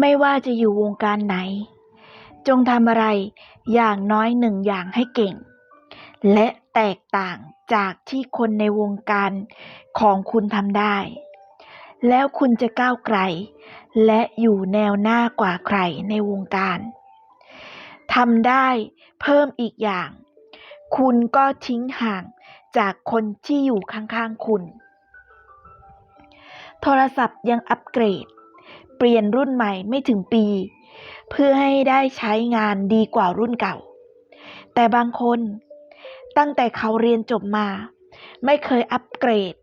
ไม่ว่าจะอยู่วงการไหน จงทำอะไรอย่างน้อยหนึ่งอย่างให้เก่ง และแตกต่างจากที่คนในวงการของคุณทำได้ แล้วคุณจะก้าวไกล และอยู่แนวหน้ากว่าใครในวงการทำได้เพิ่มอีกอย่าง คุณก็ทิ้งห่างจากคนที่อยู่ข้างๆคุณ โทรศัพท์ยังอัปเกรด เปลี่ยนรุ่นใหม่ไม่ถึงปี เพื่อให้ได้ใช้งานดีกว่ารุ่นเก่า แต่บางคน ตั้งแต่เขาเรียนจบมา ไม่เคยอัปเกรด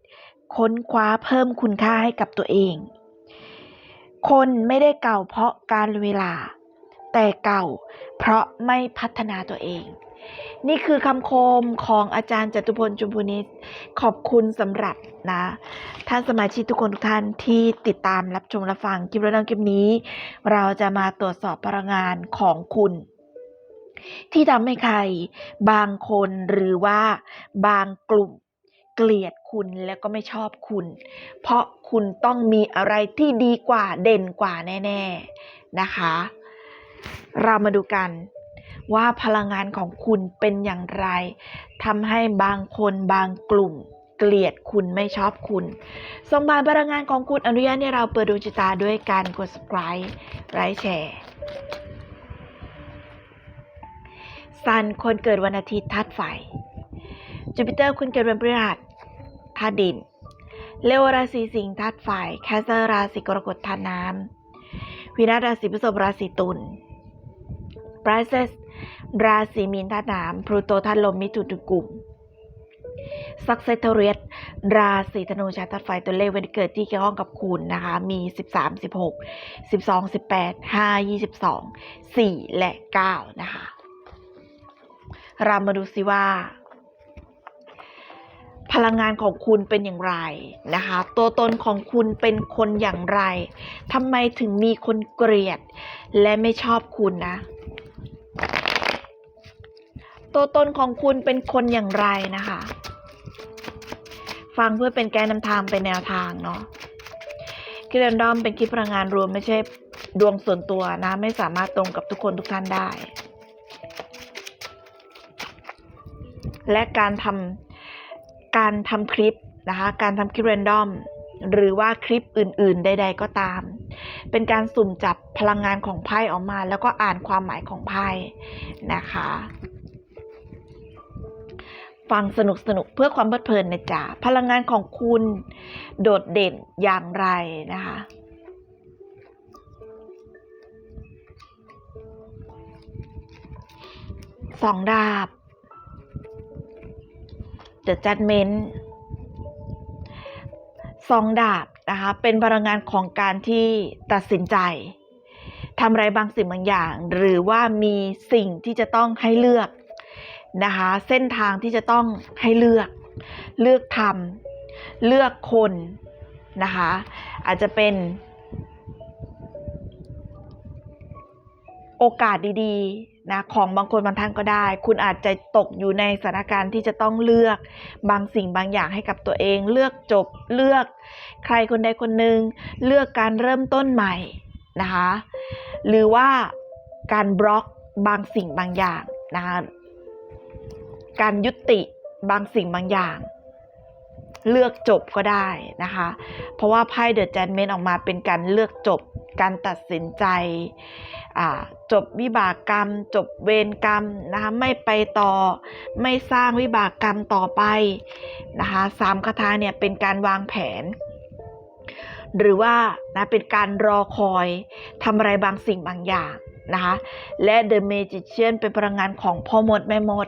ค้นคว้าเพิ่มคุณค่าให้กับตัวเอง คนไม่ได้เก่าเพราะการเวลา แต่เก่าเพราะไม่พัฒนาตัวเอง นี่คือคำคมของอาจารย์จตุพลจุมพูนิตขอบคุณสำหรับนะท่านสมาชิกทุกคนทุกท่านที่ติดตามรับชมรับฟังคลิปแล้วคลิปนี้ เราจะมาตรวจสอบพลังงานของคุณ ที่ทำให้ใคร บางคนหรือว่าบางกลุ่มเกลียดคุณแล้วก็ไม่ชอบคุณ เพราะคุณต้องมีอะไรที่ดีกว่าเด่นกว่าแน่ ๆ นะคะ เรามาดูกัน ว่าพลังงานของคุณเป็นอย่างไรทำให้บางคนบางกลุ่มเกลียดคุณไม่ชอบคุณส่งผ่านพลังงานของคุณอนุญาตให้เราเปิดดวงชะตาด้วยการกด subscribe ไลค์แชร์ซันคนเกิดวันอาทิตย์ธาตุไฟจูปิเตอร์คุณเกิดวันพฤหัสธาตุดินเลโอราศีสิงห์ธาตุไฟแคสเซอร์ราศีกรกฎธาตุน้ำวินาศราศีพฤษภราศีตุล b r i c e s ราศีมีนธาตุน้ำพลูโตธาตุลมมิถุนกลุ่มซักเซตเรียสราศีธนูชาวธาตุไฟตัวเลขวันเกิดที่เกี่ยวข้องกับคุณนะคะ มี 13 16 12 18 5 22 4 และ 9 นะคะเรามาดูสิว่า พลังงานของคุณเป็นอย่างไรนะคะ ตัวตนของคุณเป็นคนอย่างไรทำไมถึงมีคนเกลียด และไม่ชอบคุณนะ ตัวตนของคุณเป็นคนอย่างไรนะคะ ฟังเพื่อเป็นแกนนำทางเป็นแนวทางเนาะคลิปแรนดอมเป็นคลิปพลังงานรวมไม่ใช่ดวงส่วนตัวนะ ไม่สามารถตรงกับทุกคนทุกท่านได้ และการทำการทำคลิปนะคะ การทำคลิปแรนดอมหรือว่าคลิปอื่น ๆ ใด ๆ ก็ตาม เป็นการสุ่มจับพลังงานของไพ่ออกมา แล้วก็อ่านความหมายของไพ่นะคะ ฟังสนุกสนุกเพื่อความเพลิดเพลินนะจ๊ะพลังงานของคุณโดดเด่นอย่างไรนะคะสองดาบ The Judgment สองดาบนะคะเป็นพลังงานของการที่ตัดสินใจทำอะไรบางสิ่งบางอย่าง หรือว่ามีสิ่งที่จะต้องให้เลือก นะคะ เส้นทางที่จะต้องให้เลือก เลือกทำเลือกคนนะคะ อาจจะเป็น โอกาสดีๆนะของบางคนบางท่านก็ได้ คุณอาจจะตกอยู่ในสถานการณ์ที่จะต้องเลือกบางสิ่งบางอย่างให้กับตัวเอง เลือกจบเลือกใครคนใดคนหนึ่งเลือกการเริ่มต้นใหม่นะคะ หรือว่าการบล็อกบางสิ่งบางอย่างนะคะ การยุติบางสิ่งบางอย่าง เลือกจบก็ได้นะคะ เพราะว่าไพ่เดอะแจนเมนออกมาเป็นการเลือกจบ การตัดสินใจจบวิบากกรรม จบเวรกรรมนะคะไม่ไปต่อไม่สร้างวิบากกรรมต่อไปนะคะสามคาถาเนี่ยเป็นการวางแผน หรือว่านะเป็นการรอคอยทำอะไรบางสิ่งบางอย่างนะคะและ The Magician เป็นพลังงานของพ่อมดแม่มด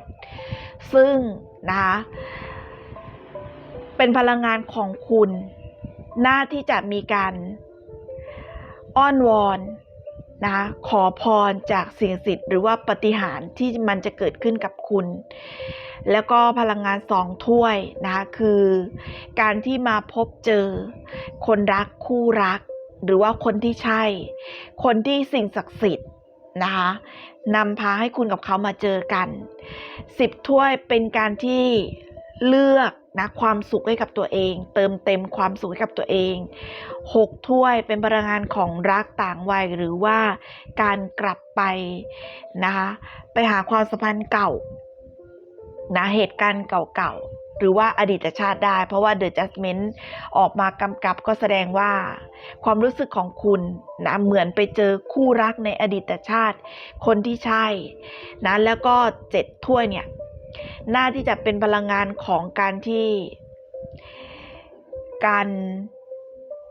ซึ่งนะคะเป็นพลังงานของคุณหน้าที่จะมีการอ้อนวอนนะคะขอพรจากสิ่งศักดิ์สิทธิ์หรือว่าปฏิหารที่มันจะเกิดขึ้นกับคุณ แล้วก็พลังงานสองถ้วยนะคะคือการที่มาพบเจอ คนรักคู่รัก หรือว่าคนที่ใช่ คนที่สิ่งศักดิ์สิทธิ์ นะคะนำพาให้คุณกับเขามาเจอกันสิบถ้วยเป็นการที่เลือกนะความสุขให้กับตัวเอง เติมเต็มความสุขให้กับตัวเองหกถ้วยเป็นพลังงานของรักต่างวัยหรือว่าการกลับไปนะคะไปหาความสัมพันธ์เก่านะเหตุการณ์เก่าๆ หรือว่าอดีตชาติได้ เพราะว่า The Judgment ออกมากำกับก็แสดงว่า ความรู้สึกของคุณนะเหมือนไปเจอคู่รักในอดีตชาติ คนที่ใช่นะแล้วก็เจ็ดถ้วยเนี่ยน่าที่จะเป็นพลังงานของการที่การ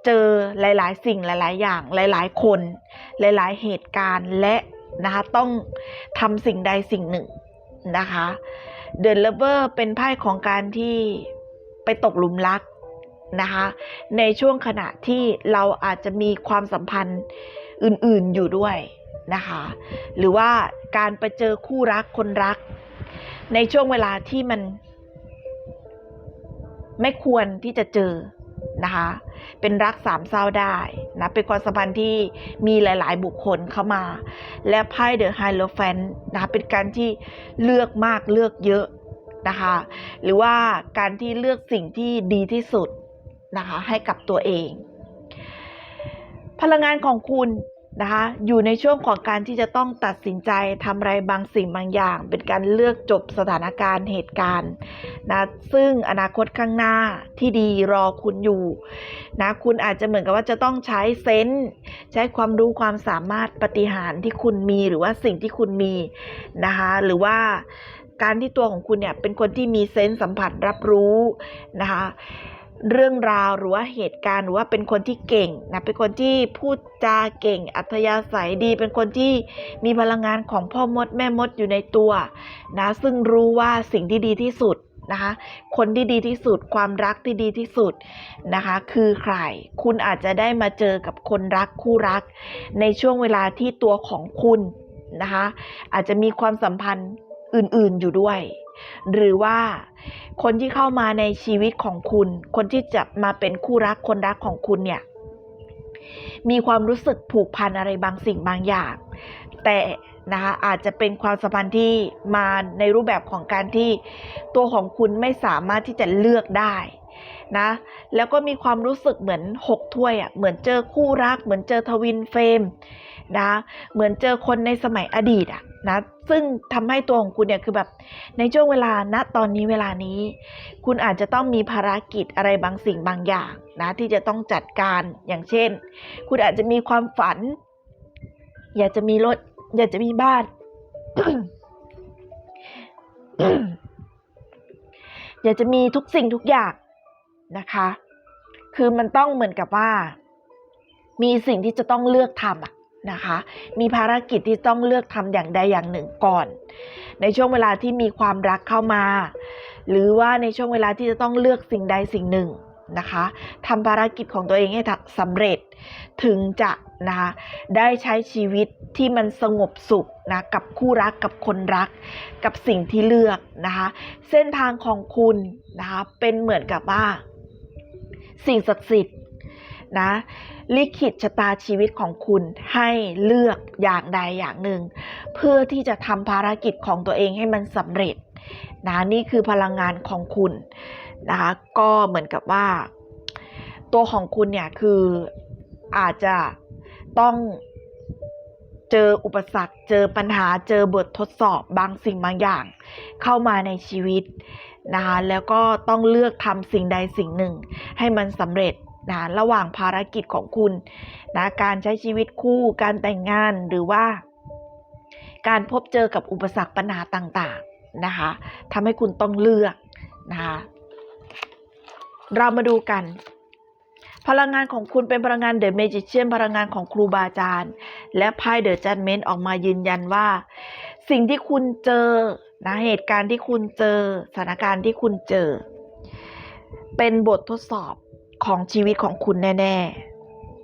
เจอหลาย ๆ สิ่งหลาย ๆ อย่างหลาย ๆ คน หลาย ๆ เหตุการณ์และนะคะต้องทำสิ่งใดสิ่งหนึ่งนะคะ เดินเลเวอร์เป็นไพ่ของการที่ไปตกหลุมรักนะคะ ในช่วงขณะที่เราอาจจะมีความสัมพันธ์อื่นๆอยู่ด้วยนะคะ หรือว่าการไปเจอคู่รักคนรัก ในช่วงเวลาที่มันไม่ควรที่จะเจอ นะคะ เป็นรักสามเศร้าได้นะเป็นความสัมพันธ์ที่มีหลาย ๆ บุคคลเข้ามา และไพ่เดอะไฮโลแฟนนะคะเป็นการที่เลือกมากเลือกเยอะนะคะ หรือว่าการที่เลือกสิ่งที่ดีที่สุดนะคะให้กับตัวเอง พลังงานของคุณ นะคะอยู่ในช่วงของการที่จะต้องตัดสินใจทำอะไรบางสิ่งบางอย่าง เป็นการเลือกจบสถานการณ์เหตุการณ์นะซึ่งอนาคตข้างหน้าที่ดีรอคุณอยู่นะคุณอาจจะเหมือนกับว่าจะต้องใช้เซนส์ใช้ความรู้ความสามารถปฏิหารที่คุณมีหรือว่าสิ่งที่คุณมีนะคะหรือว่าการที่ตัวของคุณเนี่ยเป็นคนที่มีเซนส์สัมผัสรับรู้นะคะ เรื่องราวหรือว่าเหตุการณ์หรือว่าเป็นคนที่เก่งนะเป็นคนที่พูดจาเก่ง อัธยาศัยดี เป็นคนที่มีพลังงานของพ่อมดแม่มดอยู่ในตัวนะซึ่งรู้ว่าสิ่งที่ดีที่สุดนะคะคนที่ดีที่สุดความรักที่ดีที่สุดนะคะคือใคร คุณอาจจะได้มาเจอกับคนรักคู่รัก ในช่วงเวลาที่ตัวของคุณนะคะอาจจะมีความสัมพันธ์อื่นๆอยู่ด้วย หรือว่าคนที่เข้ามาในชีวิตของคุณ คนที่จะมาเป็นคู่รักคนรักของคุณเนี่ย มีความรู้สึกผูกพันอะไรบางสิ่งบางอย่าง แต่นะคะอาจจะเป็นความสัมพันธ์ที่มาในรูปแบบของการที่ตัวของคุณไม่สามารถที่จะเลือกได้ นะ แล้วก็มีความรู้สึกเหมือนหกถ้วยอะ่ะเหมือนเจอคู่รัก เหมือนเจอทวินเฟรมนะเหมือนเจอคนในสมัยอดีตอะนะซึ่งทำให้ตัวของคุณเนี่ยคือแบบในช่วงเวลาณตอนนี้เวลานี้ คุณอาจจะต้องมีภารกิจอะไรบางสิ่งบางอย่างนะที่จะต้องจัดการอย่างเช่น คุณอาจจะมีความฝัน อยากจะมีรถ อยากจะมีบ้าน อยากจะมีทุกสิ่งทุกอย่าง นะคะ คือมันต้องเหมือนกับว่า มีสิ่งที่จะต้องเลือกทำอะนะคะ มีภารกิจที่ต้องเลือกทำอย่างใดอย่างหนึ่งก่อน ในช่วงเวลาที่มีความรักเข้ามา หรือว่าในช่วงเวลาที่จะต้องเลือกสิ่งใดสิ่งหนึ่งนะคะทำภารกิจของตัวเองให้สำเร็จ ถึงจะนะคะได้ใช้ชีวิตที่มันสงบสุขนะกับคู่รักกับคนรัก กับสิ่งที่เลือกนะคะ เส้นทางของคุณนะคะเป็นเหมือนกับว่า สิ่งศักดิ์สิทธิ์นะลิขิตชะตาชีวิตของคุณให้เลือกอย่างใดอย่างหนึ่ง เพื่อที่จะทำภารกิจของตัวเองให้มันสำเร็จนะนี่คือพลังงานของคุณนะคะก็เหมือนกับว่า ตัวของคุณเนี่ยคืออาจจะต้องเจออุปสรรค เจอปัญหาเจอบททดสอบบางสิ่งบางอย่าง เข้ามาในชีวิต นะคะแล้วก็ต้องเลือกทำสิ่งใดสิ่งหนึ่ง ให้มันสำเร็จนะระหว่างภารกิจของคุณนะการใช้ชีวิตคู่การแต่งงานหรือว่า การพบเจอกับอุปสรรคปัญหาต่างๆนะคะทำให้คุณต้องเลือกนะคะเรามาดูกัน พลังงานของคุณเป็นพลังงานเดอะเมจิเชียนพลังงานของครูบาอาจารย์ และไพ่เดอะจัดเมนต์ออกมายืนยันว่า สิ่งที่คุณเจอ นะเหตุการณ์ที่คุณเจอสถานการณ์ที่คุณเจอ เป็นบททดสอบของชีวิตของคุณแน่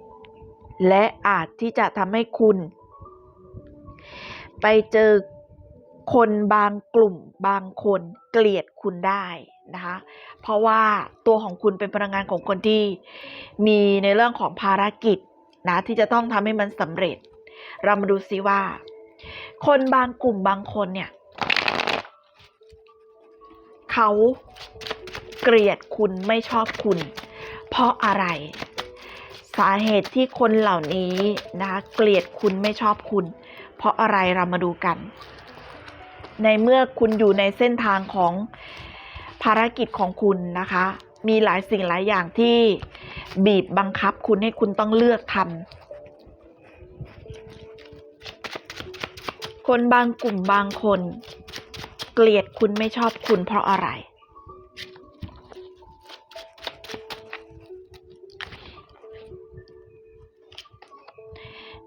ๆ และอาจที่จะทำให้คุณ ไปเจอคนบางกลุ่มบางคนเกลียดคุณได้นะคะเพราะว่าตัวของคุณเป็นพลังงานของคนที่มีในเรื่องของภารกิจนะที่จะต้องทำให้มันสำเร็จ เรามาดูซิว่า คนบางกลุ่มบางคนเนี่ย เขาเกลียดคุณไม่ชอบคุณ เพราะอะไร สาเหตุที่คนเหล่านี้นะคะเกลียดคุณไม่ชอบคุณ เพราะอะไรเรามาดูกัน ในเมื่อคุณอยู่ในเส้นทางของภารกิจของคุณนะคะ มีหลายสิ่งหลายอย่างที่บีบบังคับคุณให้คุณต้องเลือกทำคนบางกลุ่มบางคน เกลียดคุณไม่ชอบคุณเพราะอะไร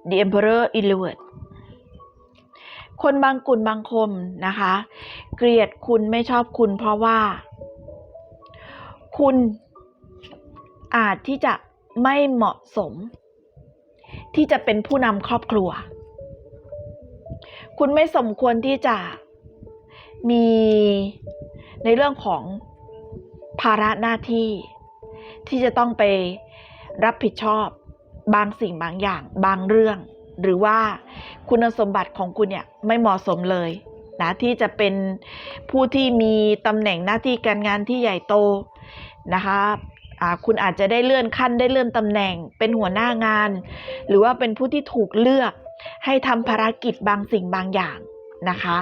The Emperor e l w a r d คนบางกลุ่มบางคมนะคะ เกลียดคุณไม่ชอบคุณเพราะว่า คุณอาจที่จะไม่เหมาะสม ที่จะเป็นผู้นำครอบครัว คุณไม่สมควรที่จะ มีในเรื่องของภาระหน้าที่ ที่จะต้องไปรับผิดชอบบางสิ่งบางอย่าง บางเรื่อง หรือว่าคุณสมบัติของคุณเนี่ยไม่เหมาะสมเลยนะที่จะเป็นผู้ที่มีตำแหน่งหน้าที่การงานที่ใหญ่โตนะคะคุณอาจจะได้เลื่อนขั้นได้เลื่อนตำแหน่ง เป็นหัวหน้างาน หรือว่าเป็นผู้ที่ถูกเลือกให้ทำภารกิจบางสิ่งบางอย่าง นะคะ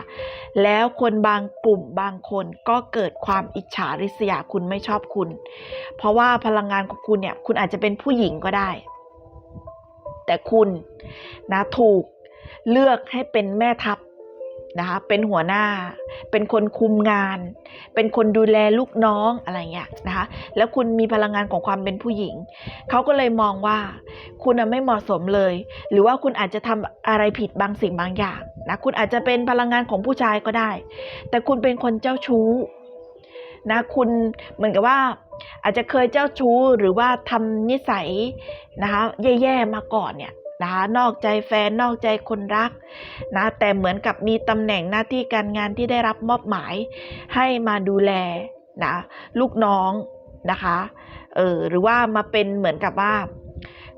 แล้วคนบางกลุ่มบางคนก็เกิดความอิจฉาริษยาคุณไม่ชอบคุณ เพราะว่าพลังงานของคุณเนี่ยคุณอาจจะเป็นผู้หญิงก็ได้ แต่คุณนะถูกเลือกให้เป็นแม่ทัพ นะคะเป็นหัวหน้า เป็นคนคุมงาน เป็นคนดูแลลูกน้องอะไรเงี้ยนะคะแล้วคุณมีพลังงานของความเป็นผู้หญิง เขาก็เลยมองว่า คุณไม่เหมาะสมเลย หรือว่าคุณอาจจะทำอะไรผิดบางสิ่งบางอย่างนะคุณอาจจะเป็นพลังงานของผู้ชายก็ได้ แต่คุณเป็นคนเจ้าชู้นะคุณเหมือนกับว่าอาจจะเคยเจ้าชู้หรือว่าทำนิสัยนะคะแย่ๆมาก่อนเนี่ย นะคะนอกใจแฟนนอกใจคนรักนะแต่เหมือนกับมีตำแหน่งหน้าที่การงานที่ได้รับมอบหมายให้มาดูแลนะลูกน้องนะคะเออหรือว่ามาเป็นเหมือนกับว่า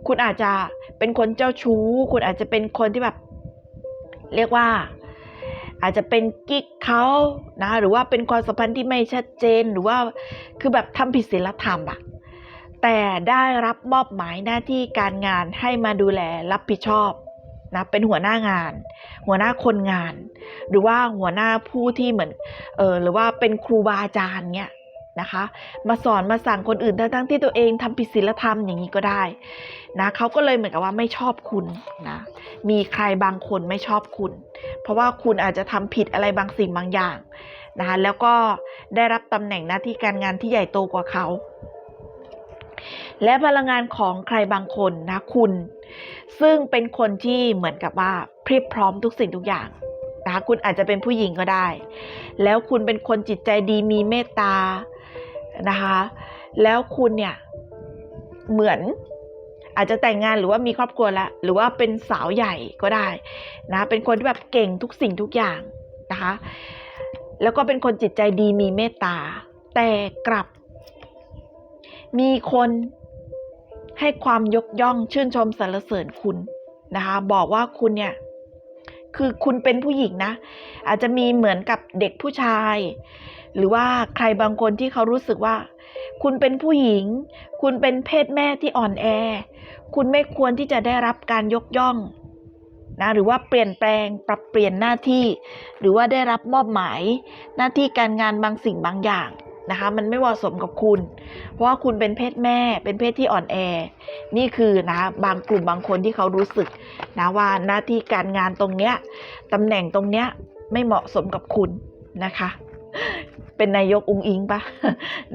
คุณอาจจะเป็นคนเจ้าชู้ คุณอาจจะเป็นคนที่แบบ เรียกว่า อาจจะเป็นกิ๊กเขานะหรือว่าเป็นความสัมพันธ์ที่ไม่ชัดเจนหรือว่าคือแบบทำผิดศีลธรรมอะ แต่ได้รับมอบหมายหน้าที่การงานให้มาดูแลรับผิดชอบนะเป็นหัวหน้างาน หัวหน้าคนงาน หรือว่าหัวหน้าผู้ที่เหมือนเออหรือว่าเป็นครูบาอาจารย์เนี่ยนะคะ มาสอนมาสั่งคนอื่นทั้งๆที่ตัวเองทำผิดศีลธรรมอย่างนี้ก็ได้นะเขาก็เลยเหมือนกับว่าไม่ชอบคุณนะมีใครบางคนไม่ชอบคุณ เพราะว่าคุณอาจจะทำผิดอะไรบางสิ่งบางอย่างนะคะแล้วก็ได้รับตำแหน่งหน้าที่การงานที่ใหญ่โตกว่าเขา และพลังงานของใครบางคนนะคุณ ซึ่งเป็นคนที่เหมือนกับว่าพรีบพร้อมทุกสิ่งทุกอย่างนะคะคุณอาจจะเป็นผู้หญิงก็ได้ แล้วคุณเป็นคนจิตใจดีมีเมตตานะคะ แล้วคุณเนี่ยเหมือนอาจจะแต่งงานหรือว่ามีครอบครัวแล้ว หรือว่าเป็นสาวใหญ่ก็ได้นะเป็นคนที่แบบเก่งทุกสิ่งทุกอย่างนะคะแล้วก็เป็นคนจิตใจดีมีเมตตา แต่กลับ มีคน ให้ความยกย่องชื่นชมสรรเสริญคุณนะคะ บอกว่าคุณเนี่ยคือคุณเป็นผู้หญิงนะ อาจจะมีเหมือนกับเด็กผู้ชาย หรือว่าใครบางคนที่เขารู้สึกว่า คุณเป็นผู้หญิง คุณเป็นเพศแม่ที่อ่อนแอ คุณไม่ควรที่จะได้รับการยกย่องนะหรือว่าเปลี่ยนแปลงปรับเปลี่ยนหน้าที่ หรือว่าได้รับมอบหมาย หน้าที่การงานบางสิ่งบางอย่าง นะคะ มันไม่เหมาะสมกับคุณ เพราะว่าคุณเป็นเพศแม่ เป็นเพศที่อ่อนแอ นี่คือนะบางกลุ่มบางคนที่เขารู้สึกนะว่าหน้าที่การงานตรงเนี้ยตำแหน่งตรงเนี้ยไม่เหมาะสมกับคุณนะคะ เป็นนายกอุงอิงปะ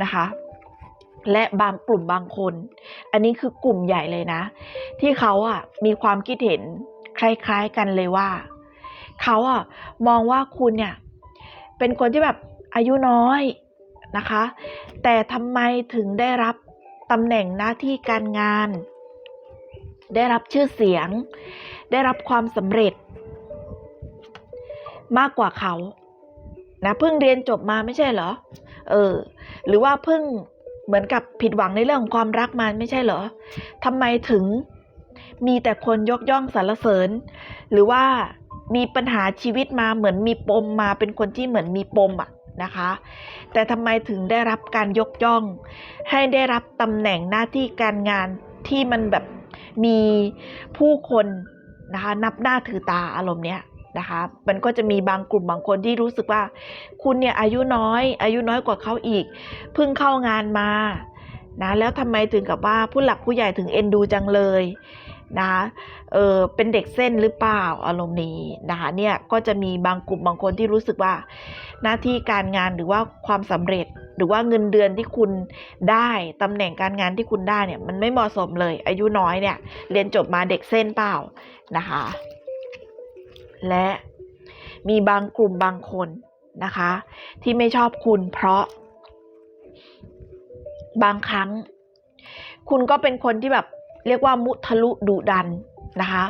นะคะและบางกลุ่มบางคน อันนี้คือกลุ่มใหญ่เลยนะ ที่เขาอะมีความคิดเห็นคล้าย ๆกันเลยว่า เขาอะมองว่าคุณเนี่ย เป็นคนที่แบบอายุน้อย นะคะ แต่ทำไมถึงได้รับตำแหน่งหน้าที่การงาน ได้รับชื่อเสียง ได้รับความสำเร็จ มากกว่าเขานะเพิ่งเรียนจบมาไม่ใช่เหรอ เออ หรือว่าเพิ่งเหมือนกับผิดหวังในเรื่องของความรักมาไม่ใช่เหรอทำไมถึงมีแต่คนยกย่องสรรเสริญ หรือว่ามีปัญหาชีวิตมาเหมือนมีปมมาเป็นคนที่เหมือนมีปมอะ นะคะ แต่ทำไมถึงได้รับการยกย่อง ให้ได้รับตำแหน่งหน้าที่การงานที่มันแบบมีผู้คนนะคะนับหน้าถือตาอารมณ์เนี้ยนะคะมันก็จะมีบางกลุ่มบางคนที่รู้สึกว่า คุณเนี่ยอายุน้อย อายุน้อยกว่าเขาอีก เพิ่งเข้างานมานะแล้วทำไมถึงกับว่าผู้หลักผู้ใหญ่ถึงเอ็นดูจังเลย นะคะเออเป็นเด็กเส้นหรือเปล่าอารมณ์นี้นะคะเนี่ยก็จะมีบางกลุ่มบางคนที่รู้สึกว่า หน้าที่การงานหรือว่าความสำเร็จหรือว่าเงินเดือนที่คุณได้ตำแหน่งการงานที่คุณได้เนี่ยมันไม่เหมาะสมเลย อายุน้อยเนี่ยเรียนจบมาเด็กเส้นเปล่านะคะ และมีบางกลุ่มบางคนนะคะ ที่ไม่ชอบคุณเพราะ บางครั้ง คุณก็เป็นคนที่แบบ เรียกว่ามุทะลุดุดันนะคะ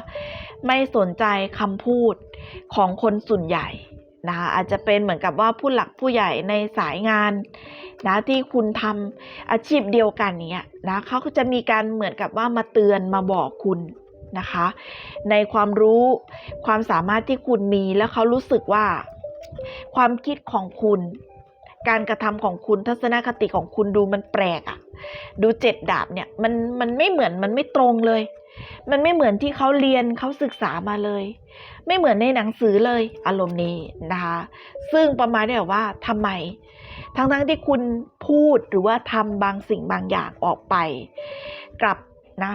ไม่สนใจคำพูดของคนส่วนใหญ่นะคะอาจจะเป็นเหมือนกับว่าผู้หลักผู้ใหญ่ในสายงานนะที่คุณทำอาชีพเดียวกันเนี้ยนะเขาก็จะมีการเหมือนกับว่ามาเตือนมาบอกคุณนะคะ ในความรู้ความสามารถที่คุณมีแล้วเขารู้สึกว่า ความคิดของคุณ การกระทำของคุณทัศนคติของคุณดูมันแปลกอะดูเจ็ดดาบเนี่ยมันมันไม่เหมือนมันไม่ตรงเลย มันไม่เหมือนที่เขาเรียนเขาศึกษามาเลย ไม่เหมือนในหนังสือเลยอารมณ์นี้นะคะซึ่งประมาณนี้แบบว่าทำไม ทั้งๆที่คุณพูดหรือว่าทำบางสิ่งบางอย่างออกไป กลับนะ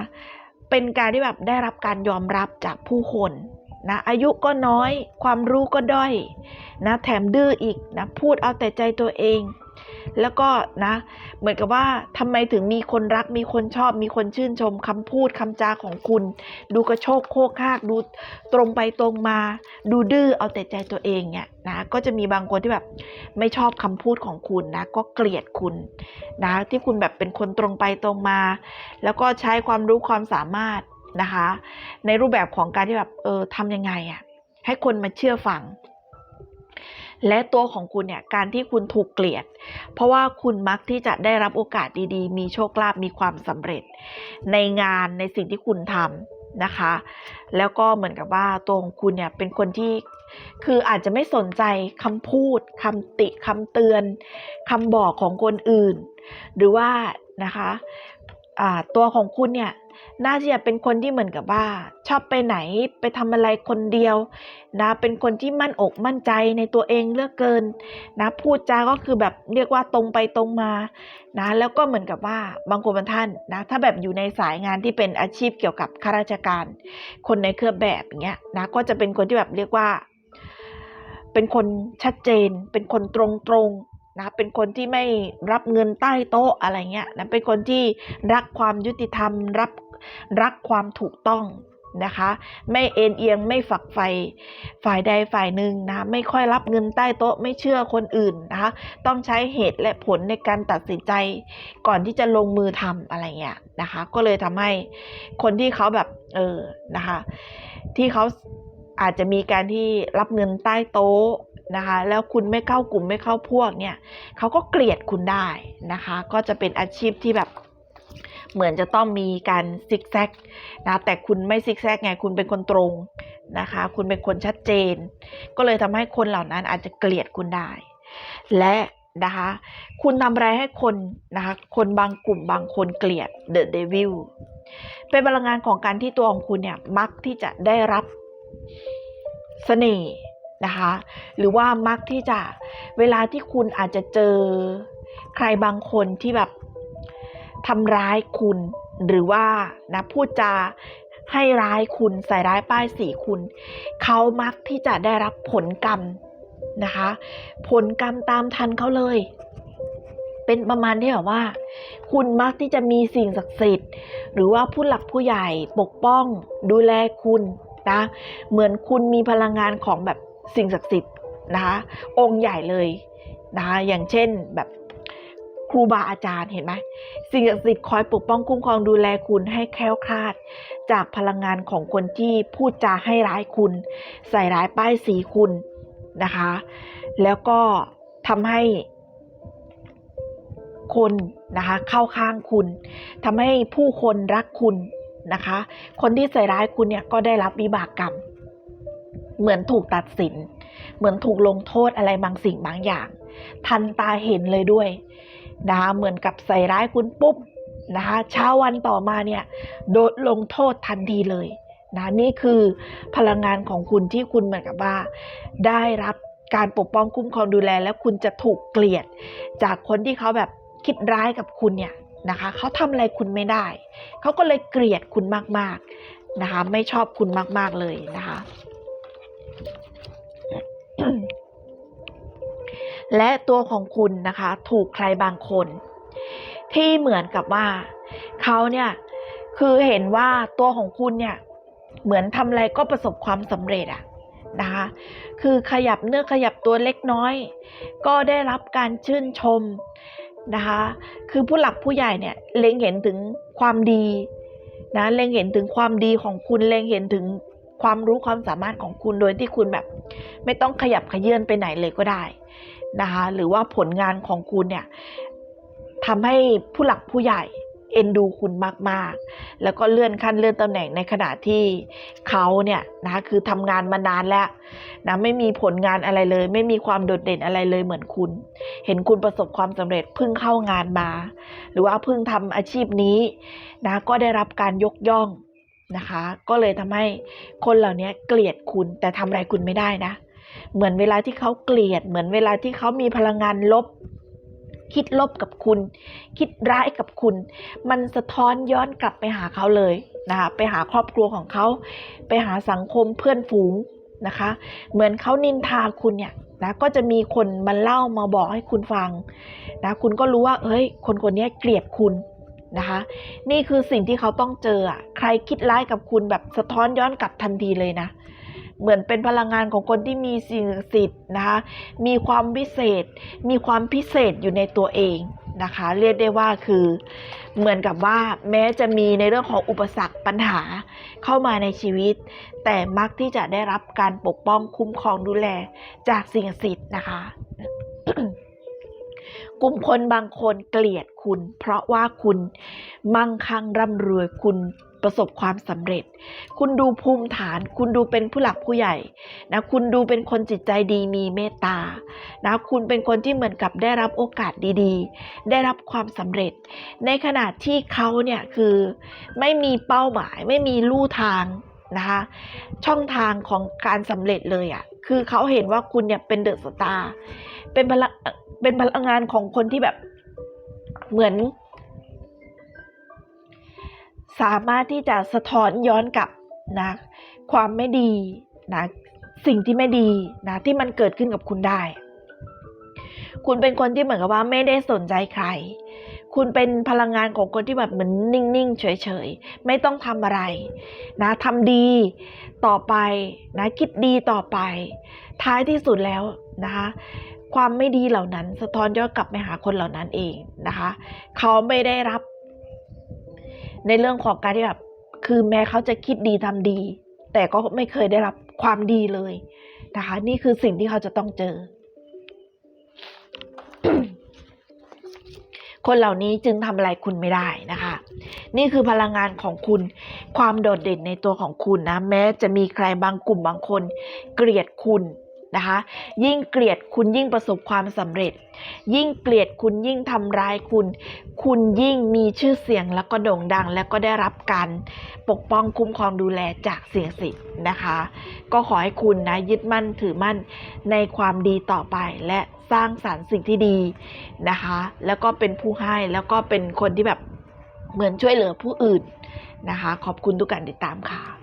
เป็นการที่แบบได้รับการยอมรับจากผู้คน นะอายุก็น้อย ความรู้ก็ด้อยนะแถมดื้ออีกนะพูดเอาแต่ใจตัวเอง แล้วก็นะเหมือนกับว่าทำไมถึงมีคนรักมีคนชอบมีคนชื่นชมคำพูดคำจาของคุณ ดูกระโชกโคกคากดูตรงไปตรงมา ดูดื้อเอาแต่ใจตัวเองเนี่ยนะก็จะมีบางคนที่แบบไม่ชอบคำพูดของคุณนะก็เกลียดคุณนะที่คุณแบบเป็นคนตรงไปตรงมา แล้วก็ใช้ความรู้ความสามารถ นะคะ ในรูปแบบของการที่แบบเออทำยังไงอะ่ะให้คนมาเชื่อฟัง และตัวของคุณเนี่ยการที่คุณถูกเกลียด เพราะว่าคุณมักที่จะได้รับโอกาสดีๆ มีโชคลาภมีความสำเร็จ ในงานในสิ่งที่คุณทำนะคะ แล้วก็เหมือนกับว่าตัวของคุณเนี่ยเป็นคนที่คืออาจจะไม่สนใจคำพูดคำติคำเตือนคำบอกของคนอื่น หรือว่านะคะ ตัวของคุณเนี่ยน่าจะเป็นคนที่เหมือนกับว่า ชอบไปไหนไปทำอะไรคนเดียวนะเป็นคนที่มั่นอกมั่นใจในตัวเองเลือกเกินนะพูดจาก็คือแบบเรียกว่าตรงไปตรงมานะแล้วก็เหมือนกับว่าบางคนบางท่านนะถ้าแบบอยู่ในสายงานที่เป็นอาชีพเกี่ยวกับข้าราชการ คนในเครือแบบอย่างเงี้ยนะก็จะเป็นคนที่แบบเรียกว่า เป็นคนชัดเจน เป็นคนตรงตรงๆ นะเป็นคนที่ไม่รับเงินใต้โต๊ะอะไรเงี้ยนะเป็นคนที่รักความยุติธรรมรับรักความถูกต้องนะคะ ไม่เอ็นเอียงไม่ฝักใฝ่ฝ่ายใดฝ่ายหนึ่งนะไม่ค่อยรับเงินใต้โต๊ะไม่เชื่อคนอื่นนะคะต้องใช้เหตุและผลในการตัดสินใจ ก่อนที่จะลงมือทำอะไรเงี้ยนะคะ ก็เลยทำให้คนที่เขาแบบเออนะคะ ที่เขาอาจจะมีการที่รับเงินใต้โต๊ะ นะคะ แล้วคุณไม่เข้ากลุ่มไม่เข้าพวกเนี่ยเขาก็เกลียดคุณได้นะคะ ก็จะเป็นอาชีพที่แบบเหมือนจะต้องมีการซิกแซกนะแต่คุณไม่ซิกแซกไงคุณเป็นคนตรงนะคะ คุณเป็นคนชัดเจน ก็เลยทำให้คนเหล่านั้นอาจจะเกลียดคุณได้ และนะคะคุณทำอะไรให้คนนะคะคนบางกลุ่มบางคนเกลียด The Devil เป็นพลังงานของการที่ตัวของคุณเนี่ยมักที่จะได้รับเสน่ห์ นะคะ หรือว่ามักที่จะเวลาที่คุณอาจจะเจอใครบางคนที่แบบทำร้ายคุณหรือว่านะพูดจาให้ร้ายคุณใส่ร้ายป้ายสีคุณ เขามักที่จะได้รับผลกรรมนะคะ ผลกรรมตามทันเขาเลย เป็นประมาณที่แบบว่า คุณมักที่จะมีสิ่งศักดิ์สิทธิ์ หรือว่าผู้หลักผู้ใหญ่ปกป้องดูแลคุณนะเหมือนคุณมีพลังงานของแบบ สิ่งศักดิ์สิทธิ์นะคะองค์ใหญ่เลยนะคะอย่างเช่นแบบครูบาอาจารย์เห็นไหมสิ่งศักดิ์สิทธิ์คอยปกป้องคุ้มครองดูแลคุณให้แคล้วคลาด จากพลังงานของคนที่พูดจาให้ร้ายคุณ ใส่ร้ายป้ายสีคุณนะคะ แล้วก็ทำให้คนนะคะเข้าข้างคุณทำให้ผู้คนรักคุณนะคะ คนที่ใส่ร้ายคุณเนี่ยก็ได้รับวิบากกรรม เหมือนถูกตัดสิน เหมือนถูกลงโทษอะไรบางสิ่งบางอย่าง ทันตาเห็นเลยด้วยนะคะเหมือนกับใส่ร้ายคุณปุ๊บนะคะเช้าวันต่อมาเนี่ยโดนลงโทษทันทีเลยนะนี่คือพลังงานของคุณที่คุณเหมือนกับว่า ได้รับการปกป้องคุ้มครองดูแล แล้วคุณจะถูกเกลียด จากคนที่เขาแบบคิดร้ายกับคุณเนี่ยนะคะเขาทำอะไรคุณไม่ได้ เขาก็เลยเกลียดคุณมากๆนะคะไม่ชอบคุณมากๆเลยนะคะ และตัวของคุณนะคะ ถูกใครบางคน ที่เหมือนกับว่าเขาเนี่ยคือเห็นว่าตัวของคุณเนี่ย เหมือนทำอะไรก็ประสบความสำเร็จอะนะคะ คือขยับเนื้อขยับตัวเล็กน้อย ก็ได้รับการชื่นชมนะคะ คือผู้หลักผู้ใหญ่เนี่ยเล็งเห็นถึงความดีนะเล็งเห็นถึงความดีของคุณเล็งเห็นถึง ความรู้ความสามารถของคุณโดยที่คุณแบบ ไม่ต้องขยับขยื่นไปไหนเลยก็ได้นะคะหรือว่าผลงานของคุณเนี่ยทำให้ผู้หลักผู้ใหญ่เอ็นดูคุณมากๆ แล้วก็เลื่อนขั้นเลื่อนตำแหน่งในขณะที่เขาเนี่ยนะคะคือทำงานมานานแล้วนะไม่มีผลงานอะไรเลย ไม่มีความโดดเด่นอะไรเลยเหมือนคุณ เห็นคุณประสบความสำเร็จเพิ่งเข้างานมา หรือว่าเพิ่งทำอาชีพนี้นะก็ได้รับการยกย่อง นะคะ ก็เลยทำให้คนเหล่านี้เกลียดคุณแต่ทำอะไรคุณไม่ได้นะ เหมือนเวลาที่เขาเกลียด เหมือนเวลาที่เขามีพลังงานลบ คิดลบกับคุณ คิดร้ายกับคุณ มันสะท้อนย้อนกลับไปหาเขาเลยนะคะไปหาครอบครัวของเขา ไปหาสังคมเพื่อนฝูงนะคะ เหมือนเขานินทาคุณเนี่ยนะก็จะมีคนมาเล่ามาบอกให้คุณฟังนะคุณก็รู้ว่าเฮ้ย คนคนนี้เกลียดคุณ นะคะ นี่คือสิ่งที่เขาต้องเจออะใครคิดร้ายกับคุณแบบสะท้อนย้อนกลับทันทีเลยนะ เหมือนเป็นพลังงานของคนที่มีสิ่งศักดิ์สิทธิ์นะคะมีความวิเศษ มีความพิเศษอยู่ในตัวเองนะคะ เรียกได้ว่าคือเหมือนกับว่าแม้จะมีในเรื่องของอุปสรรคปัญหาเข้ามาในชีวิต แต่มักที่จะได้รับการปกป้องคุ้มครองดูแลจากสิ่งศักดิ์สิทธิ์นะคะ กลุ่มคนบางคนเกลียดคุณ เพราะว่าคุณมั่งคั่งร่ำรวยคุณประสบความสำเร็จ คุณดูภูมิฐาน คุณดูเป็นผู้หลักผู้ใหญ่นะ คุณดูเป็นคนจิตใจดีมีเมตตา นะ คุณเป็นคนที่เหมือนกับได้รับโอกาสดีๆ ได้รับความสำเร็จ ในขณะที่เขาเนี่ยคือไม่มีเป้าหมาย ไม่มีลู่ทางนะคะช่องทางของการสำเร็จเลยอะ่ะ คือเขาเห็นว่าคุณเนี่ยเป็นเดอะสตาร์ เป็นพลังเป็นพลังงานของคนที่แบบเหมือน สามารถที่จะสะท้อนย้อนกลับนะความไม่ดีนะสิ่งที่ไม่ดีนะที่มันเกิดขึ้นกับคุณได้ คุณเป็นคนที่เหมือนกับว่าไม่ได้สนใจใคร คุณเป็นพลังงานของคนที่แบบเหมือนนิ่งๆเฉยๆ ไม่ต้องทำอะไรนะทำดีต่อไปนะคิดดีต่อไป ท้ายที่สุดแล้วนะคะ ความไม่ดีเหล่านั้น สะท้อนย้อนกลับไปหาคนเหล่านั้นเองนะคะ เขาไม่ได้รับ ในเรื่องของการที่แบบคือแม้เขาจะคิดดีทำดี แต่ก็ไม่เคยได้รับความดีเลยนะคะ นี่คือสิ่งที่เขาจะต้องเจอ คนเหล่านี้จึงทำอะไรคุณไม่ได้นะคะ นี่คือพลังงานของคุณ ความโดดเด่นในตัวของคุณนะ แม้จะมีใครบางกลุ่มบางคน เกลียดคุณ นะคะ ยิ่งเกลียดคุณยิ่งประสบความสำเร็จ ยิ่งเกลียดคุณยิ่งทำร้ายคุณ คุณยิ่งมีชื่อเสียงแล้วก็โด่งดัง แล้วก็ได้รับการปกป้องคุ้มครองดูแลจากเสียงสิทธิ์นะคะ ก็ขอให้คุณนะยึดมั่นถือมั่นในความดีต่อไปและสร้างสารรค์สิ่งที่ดีนะคะ แล้วก็เป็นผู้ให้แล้วก็เป็นคนที่แบบเหมือนช่วยเหลือผู้อื่นนะคะ ขอบคุณทุกการติดตามค่ะ